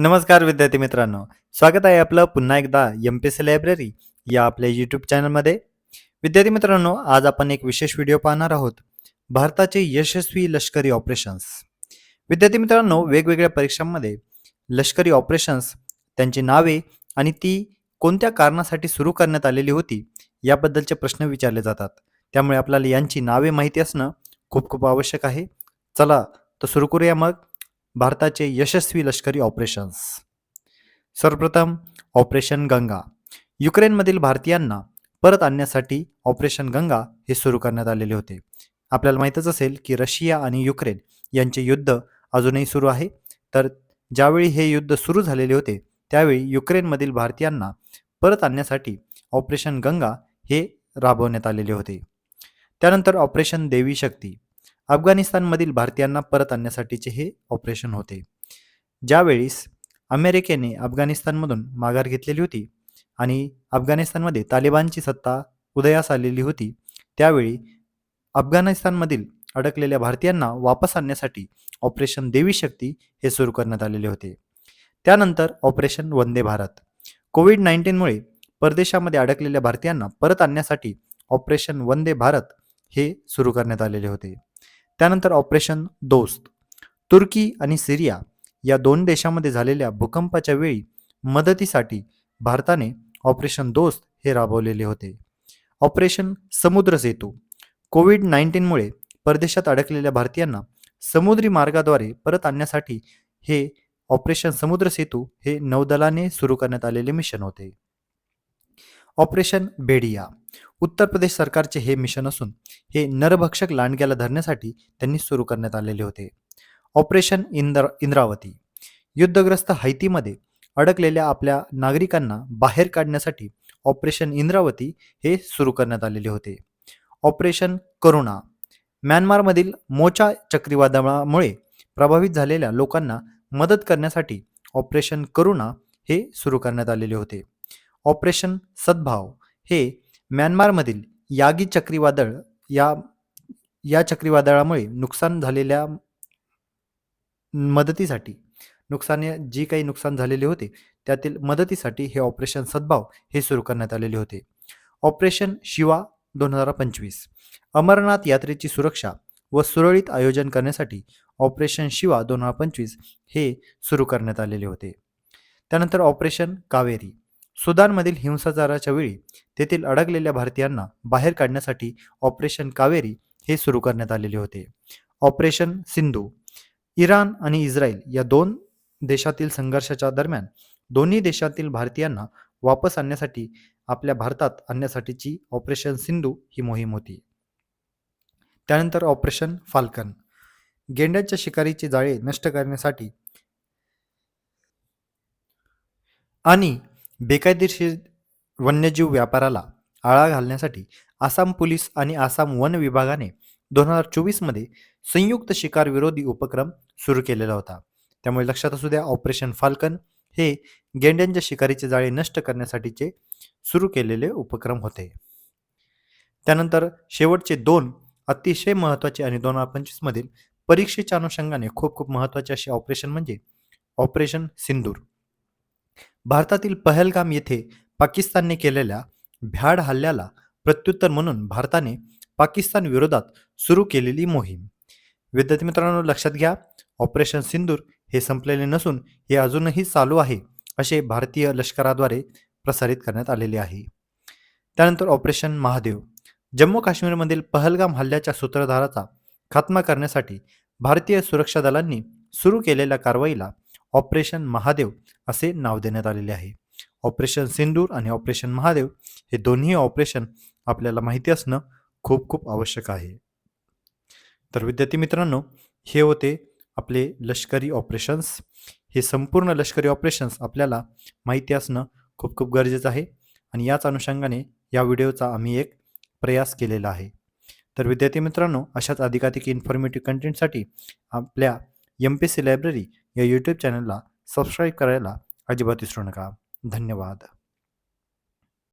नमस्कार विद्यार्थी मित्रांनो. स्वागत आहे आपलं पुन्हा एकदा एम पी सी लायब्ररी या आपल्या यूट्यूब चॅनलमध्ये विद्यार्थी मित्रांनो आज आपण एक विशेष व्हिडिओ पाहणार आहोत. भारताचे यशस्वी लष्करी ऑपरेशन्स विद्यार्थी मित्रांनो वेगवेगळ्या परीक्षांमध्ये लष्करी ऑपरेशन्स त्यांची नावे आणि ती कोणत्या कारणासाठी सुरू करण्यात आलेली होती याबद्दलचे प्रश्न विचारले जातात. त्यामुळे आपल्याला यांची नावे माहिती असणं खूप खूप आवश्यक आहे. चला तर सुरू करूया मग. भारताचे यशस्वी लष्करी ऑपरेशन्स सर्वप्रथम ऑपरेशन गंगा. युक्रेनमधील भारतीयांना परत आणण्यासाठी ऑपरेशन गंगा हे सुरू करण्यात आलेले होते. आपल्याला माहीतच असेल की रशिया आणि युक्रेन यांचे युद्ध अजूनही सुरू आहे. तर ज्यावेळी हे युद्ध सुरू झालेले होते त्यावेळी युक्रेनमधील भारतीयांना परत आणण्यासाठी ऑपरेशन गंगा हे राबवण्यात आलेले होते. त्यानंतर ऑपरेशन देवी शक्ती. अफगाणिस्तानमधील भारतीयांना परत आणण्यासाठीचे हे ऑपरेशन होते. ज्यावेळीस अमेरिकेने अफगाणिस्तानमधून माघार घेतलेली होती आणि अफगाणिस्तानमध्ये तालिबानची सत्ता उदयास आलेली होती त्यावेळी अफगाणिस्तानमधील अडकलेल्या भारतीयांना वापस आणण्यासाठी ऑपरेशन देवी शक्ती हे सुरू करण्यात आलेले होते. त्यानंतर ऑपरेशन वंदे भारत. कोविड नाईन्टीनमुळे परदेशामध्ये अडकलेल्या भारतीयांना परत आणण्यासाठी ऑपरेशन वंदे भारत हे सुरू करण्यात आलेले होते. त्यानंतर ऑपरेशन दोस्त. तुर्की आणि सिरिया या दोन देशामध्ये झालेल्या भूकंपाच्या वेळी मदतीसाठी भारताने ऑपरेशन दोस्त हे राबवलेले होते. ऑपरेशन समुद्र सेतू कोविड नाईन्टीनमुळे परदेशात अडकलेल्या भारतीयांना समुद्री मार्गाद्वारे परत आणण्यासाठी हे ऑपरेशन समुद्र सेतू हे नौदलाने सुरू करण्यात आलेले मिशन होते. ऑपरेशन बेडिया. उत्तर प्रदेश सरकारचे हे मिशन असून हे नरभक्षक लांडग्याला धरण्यासाठी त्यांनी सुरू करण्यात आलेले होते. ऑपरेशन इंद्र इंद्रावती. युद्धग्रस्त हैतीमध्ये अडकलेल्या आपल्या नागरिकांना बाहेर काढण्यासाठी ऑपरेशन इंद्रावती हे सुरू करण्यात आलेले होते. ऑपरेशन करुणा. म्यानमारमधील मोचा चक्रीवादळामुळे प्रभावित झालेल्या लोकांना मदत करण्यासाठी ऑपरेशन करुणा हे सुरू करण्यात आलेले होते. ऑपरेशन सद्भाव हे म्यानमारमधील यागी चक्रीवादळ या या चक्रीवादळामुळे नुकसान झालेल्या मदतीसाठी नुकसान जी काही नुकसान झालेले होते त्यातील मदतीसाठी हे ऑपरेशन सद्भाव हे सुरू करण्यात आलेले होते. ऑपरेशन शिवा दोन हजार पंचवीस अमरनाथ यात्रेची सुरक्षा व सुरळीत आयोजन करण्यासाठी ऑपरेशन शिवा दोन हजार पंचवीस हे सुरू करण्यात आलेले होते. त्यानंतर ऑपरेशन कावेरी सुदानमधील हिंसाचाराच्या वेळी तेथील अडकलेल्या भारतीयांना बाहेर काढण्यासाठी ऑपरेशन कावेरी हे सुरू करण्यात आलेले होते. ऑपरेशन सिंधू इराण आणि इस्रायल या दोन देशातील संघर्षाच्या दरम्यान दोन्ही देशातील भारतीयांना वापस आणण्यासाठी आपल्या भारतात आणण्यासाठीची ऑपरेशन सिंधू ही मोहीम होती. त्यानंतर ऑपरेशन फाल्कन गेंड्यांच्या शिकारीचे जाळे नष्ट करण्यासाठी आणि बेकायदेशीर वन्यजीव व्यापाराला आळा घालण्यासाठी आसाम पोलीस आणि आसाम वन विभागाने दोन हजार चोवीसमध्ये संयुक्त शिकार विरोधी उपक्रम सुरू केलेला होता. त्यामुळे लक्षात असू द्या ऑपरेशन फाल्कन हे गेंड्यांच्या शिकारीचे जाळे नष्ट करण्यासाठीचे सुरू केलेले उपक्रम होते. त्यानंतर शेवटचे दोन अतिशय महत्त्वाचे आणि दोन हजार पंचवीसमधील परीक्षेच्या अनुषंगाने खूप खूप महत्त्वाचे असे ऑपरेशन म्हणजे ऑपरेशन सिंदूर. भारतातील पहलगाम येथे पाकिस्तानने केलेल्या भ्याड हल्ल्याला प्रत्युत्तर म्हणून भारताने पाकिस्तान विरोधात सुरू केलेली मोहीम. विद्यार्थी मित्रांनो लक्षात घ्या ऑपरेशन सिंदूर हे संपलेले नसून हे अजूनही चालू आहे असे भारतीय लष्कराद्वारे प्रसारित करण्यात आलेले आहे. त्यानंतर ऑपरेशन महादेव. जम्मू काश्मीरमधील पहलगाम हल्ल्याच्या सूत्रधाराचा खात्मा करण्यासाठी भारतीय सुरक्षा दलांनी सुरू केलेल्या कारवाईला ऑपरेशन महादेव असे नाव देण्यात आलेले आहे. ऑपरेशन सिंदूर आणि ऑपरेशन महादेव हे दोन्ही ऑपरेशन आपल्याला माहिती असणं खूप खूप आवश्यक आहे. तर विद्यार्थी मित्रांनो हे होते आपले लष्करी ऑपरेशन्स. हे संपूर्ण लष्करी ऑपरेशन्स आपल्याला माहिती असणं खूप खूप गरजेचं आहे आणि याच अनुषंगाने या व्हिडिओचा आम्ही एक प्रयास केलेला आहे. तर विद्यार्थी मित्रांनो अशाच अधिकाधिक इन्फॉर्मेटिव्ह कंटेंटसाठी आपल्या एम पी सी लायब्ररी या यूट्यूब चॅनलला सबस्क्राईब करायला अजिबात विसरू नका. धन्यवाद.